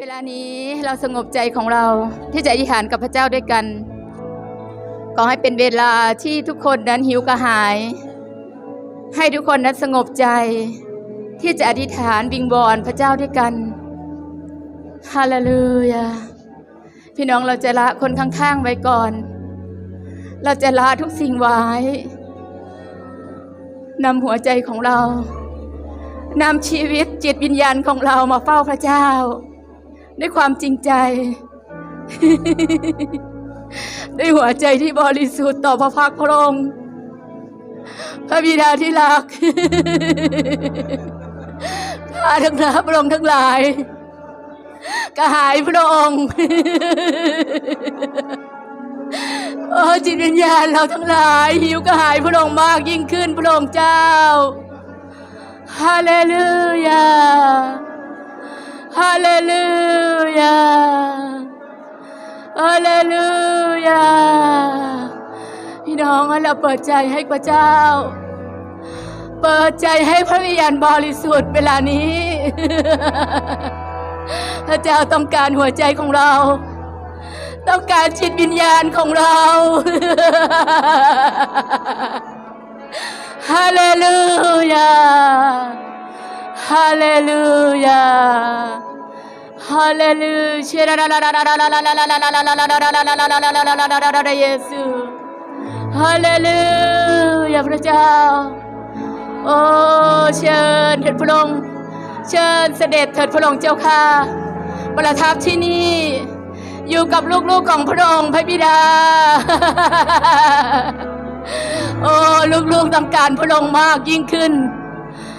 เวลานี้เราสงบใจของเราที่จะอธิษฐานกับพระเจ้าด้วยกัน ขอให้เป็นเวลาที่ทุกคนนั้นหิวกระหาย ให้ทุกคนนั้นสงบใจ ที่จะอธิษฐานวิงบอนพระเจ้าด้วยกันฮาเลลูยาพี่น้องเราจะละคนข้างๆไว้ก่อน เราจะละทุกสิ่งไว้นำหัวใจของเรานำชีวิตจิตวิญญาณของเรามาเฝ้าพระเจ้า ด้วยความจริงใจ ด้วยหัวใจที่บริสุทธิ์ต่อพระพักพระองค์พระบิดาที่รักข้าทั้งหลายพระองค์ทั้งหลายกระหายพระองค์โอ้จิตวิญญาณเราทั้งหลาย หิวกระหายพระองค์มากยิ่งขึ้นพระองค์เจ้าฮาเลลูยา ฮาเลลูยาฮาเลลูยาให้พี่น้องเราเปิดใจให้พระเจ้า เปิดใจให้พระวิญญาณบริสุทธิ์เวลานี้ พระเจ้าต้องการหัวใจของเรา ต้องการจิตวิญญาณของเราฮาเลลูยาฮาเลลูยา Hallelujah. Yesu. Hallelujah พระเจ้า โอ้เชิญเถิดพระลงค์เชิญเสด็จเถิดพระองค์เจ้าค่ะประทับที่นี่ อยู่กับลูกๆของพระองค์พระบิดา โอ้ลูกๆต้องการพระองค์มากยิ่งขึ้น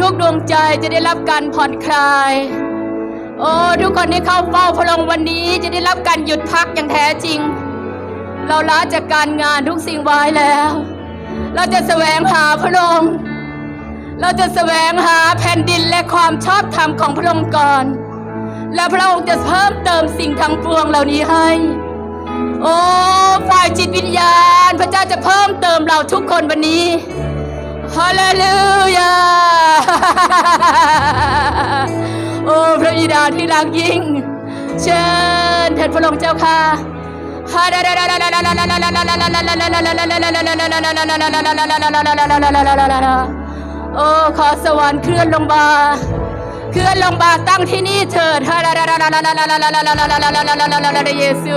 ทุกดวงใจจะได้รับการผ่อนคลาย โอ้ทุกคนที่เข้าเฝ้าพระองค์วันนี้จะได้รับการหยุดพักอย่างแท้จริง เราละจากการงานทุกสิ่งไว้แล้ว เราจะแสวงหาพระองค์เราจะแสวงหาแผ่นดินและความชอบธรรมของพระองค์ก่อน และพระองค์จะเพิ่มเติมสิ่งทั้งปวงเหล่านี้ให้ โอ้ ฝ่ายจิตวิญญาณ พระเจ้าจะเพิ่มเติมเราทุกคนวันนี้ ฮาเลลูยา โอ้พระบิดาที่รักยิ่ง เชิญเถิดพระองค์เจ้าค่ะฮาเลลูยาโอ้ขอสวรรค์เคลื่อนลงมาเคลื่อนลงมาตั้งที่นี่เถิดฮาเลลูยาเยซู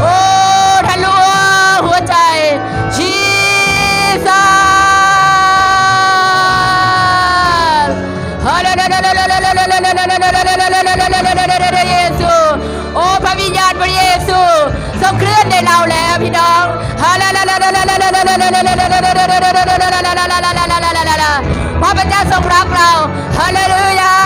โอ้ทะลุหัวใจชีซาเยซูโอ้พระวิญญาณพระเยซูทรงเคลื่อนในเราแล้วพี่น้องฮาลาลาลาลาลาลาลาลาลาลาลาลาลาลาลาลาลา พระเจ้าทรงรักเราฮาเลลูยา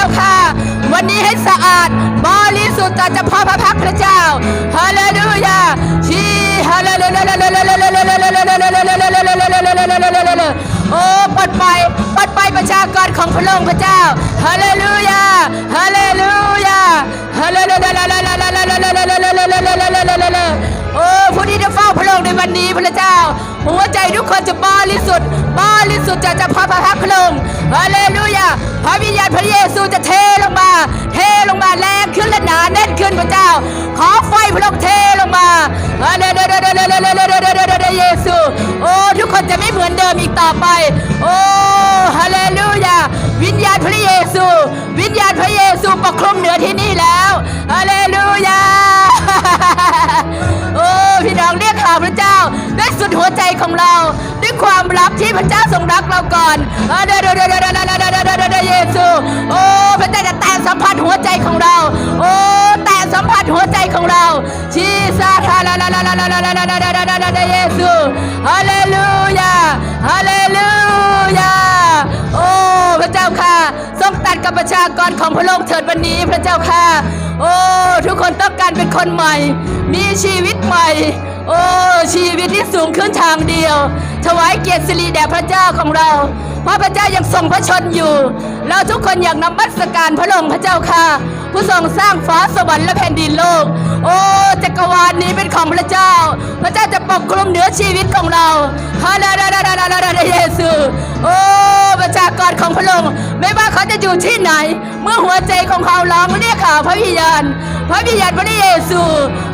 จ้าค่ะ วันนี้ให้สะอาดบริสุทธิ์ต่อเฉพาะพระพักพระเจ้าฮาเลลูยาชีฮาเลลูยาโอ้ปลดปล่อยปลดปล่อยประชากรของพระองค์พระเจ้าฮาเลลูยาฮาเลลูยาฮาเลลูยาโอ้ผู้ที่จะเฝ้าพระองค์ในวันนี้พระเจ้า หัวใจทุกคนจะบริสุทธิ์บริสุทธิ์จากจะพระพักพระองค์ฮาเลลูยาพระวิญญาณพระเยซูจะเทลงมา เทลงมาแรงขึ้นและหนาแน่นขึ้นพระเจ้า ขอไฟพระองค์เทลงมาฮาเลลูยา เยซู โอ้ทุกคนจะไม่เหมือนเดิมอีกต่อไป โอ้ฮาเลลูยาวิญญาณพระเยซู วิญญาณพระเยซูปกคลุมเหนือที่นี่แล้วฮาเลลูยาโอ้พี่น้องเรียกข่าวพระเจ้าด้วยสุดหัวใจของเราด้วยความรัก ที่พระเจ้าทรงรักเราก่อนเออเดเดเดเดเดเดเดเดเดเดเดเยซูโอ้พระเจ้าจะแตะสัมผัสหัวใจของเรา โอ้แตะสัมผัสหัวใจของเราชีซาทาลาลาลาลาลาลาลาลาลาลาลาลาเยซูฮาเลลูยาฮาเลลูยาโอ้พระเจ้าค่ะทรงตัดกับประชากรของพระองค์เถิดวันนี้พระเจ้าค่ะ โอ้ทุกคนต้องการเป็นคนใหม่ มีชีวิตใหม่ โอ้ชีวิตที่สูงขึ้นทางเดียว ถวายเกียรติสิริแด่พระเจ้าของเราพราะพระเจ้ายังทรงพระชนอยู่ เราทุกคนอยากนมัสการพระองค์พระเจ้าค่ะ ผู้ทรงสร้างฟ้าสวรรค์และแผ่นดินโลก โอ้จักรวาลนี้เป็นของพระเจ้า พระเจ้าจะปกคลุมเหนือชีวิตของเราฮาเลลูยาเยซูโอ้ประชากรของพระองค์ไม่ว่าเขาจะอยู่ที่ไหน เมื่อหัวใจของเขาร้องเรียกข่าวพระวิญญาณ พระวิญญาณพระเยซู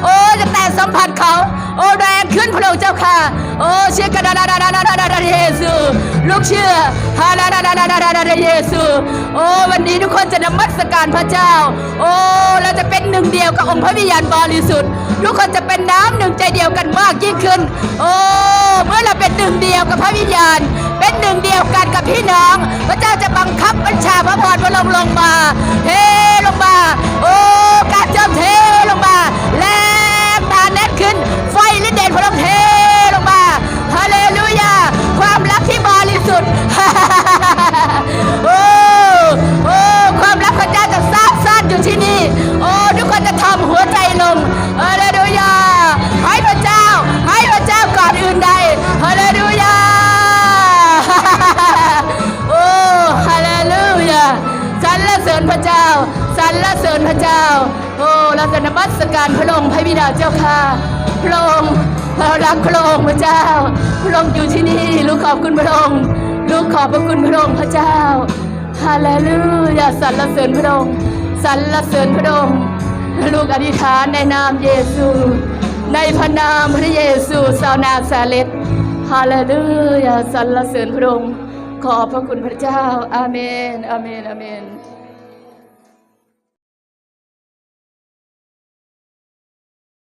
โอ้ จะแตะสัมผัสเขา โอ้แรงขึ้นพระองค์เจ้าค่ะ โอ้เชื่อกันดาดาดาดาดาดาเยซูลูกเชื่อฮาดาดาดาดาดาดาเยซู โอ้วันนี้ทุกคนจะนมัสการพระเจ้า โอ้เราจะเป็นหนึ่งเดียวกับองค์พระวิญญาณบริสุทธิ์ทุกคนจะเป็นน้ำหนึ่งใจเดียวกันมากยิ่งขึ้น โอ้เมื่อเราเป็นหนึ่งเดียวกับพระวิญญาณ เป็นหนึ่งเดียวกันกับพี่น้อง พระเจ้าจะบังคับบัญชาพระพรพระลงลงมาเทลงมา โอ้การเจิมเทลงมา ขึ้น ไฟละเดนพระองค์เทลงมาฮาเลลูยา ความรักที่บริสุทธิ์โอ้โอ้ความรักพระเจ้าจะซาบซ่านอยู่ที่นี่ โอ้ทุกคนจะทำหัวใจลงฮาเลลูยา ให้พระเจ้า ให้พระเจ้าก่อนอื่นใดฮาเลลูยาโอ้ฮาเลลูยาสรรเสริญพระเจ้า สรรเสริญพระเจ้า โอ้เราจะนมัสการพระองค์พระบิดาเจ้าค่ะพระองค์เรารักพระองค์พระเจ้า พระองค์อยู่ที่นี่ลูกขอบคุณพระองค์ลูกขอบพระคุณพระองค์พระเจ้าฮาเลลูยาสรรเสริญพระองค์สรรเสริญพระองค์ลูกอธิษฐานในนามเยซู ในพระนามพระเยซูสาวนาซาเลตฮาเลลูยาสรรเสริญพระองค์ขอบพระคุณพระเจ้า อาเมน อาเมน อาเมน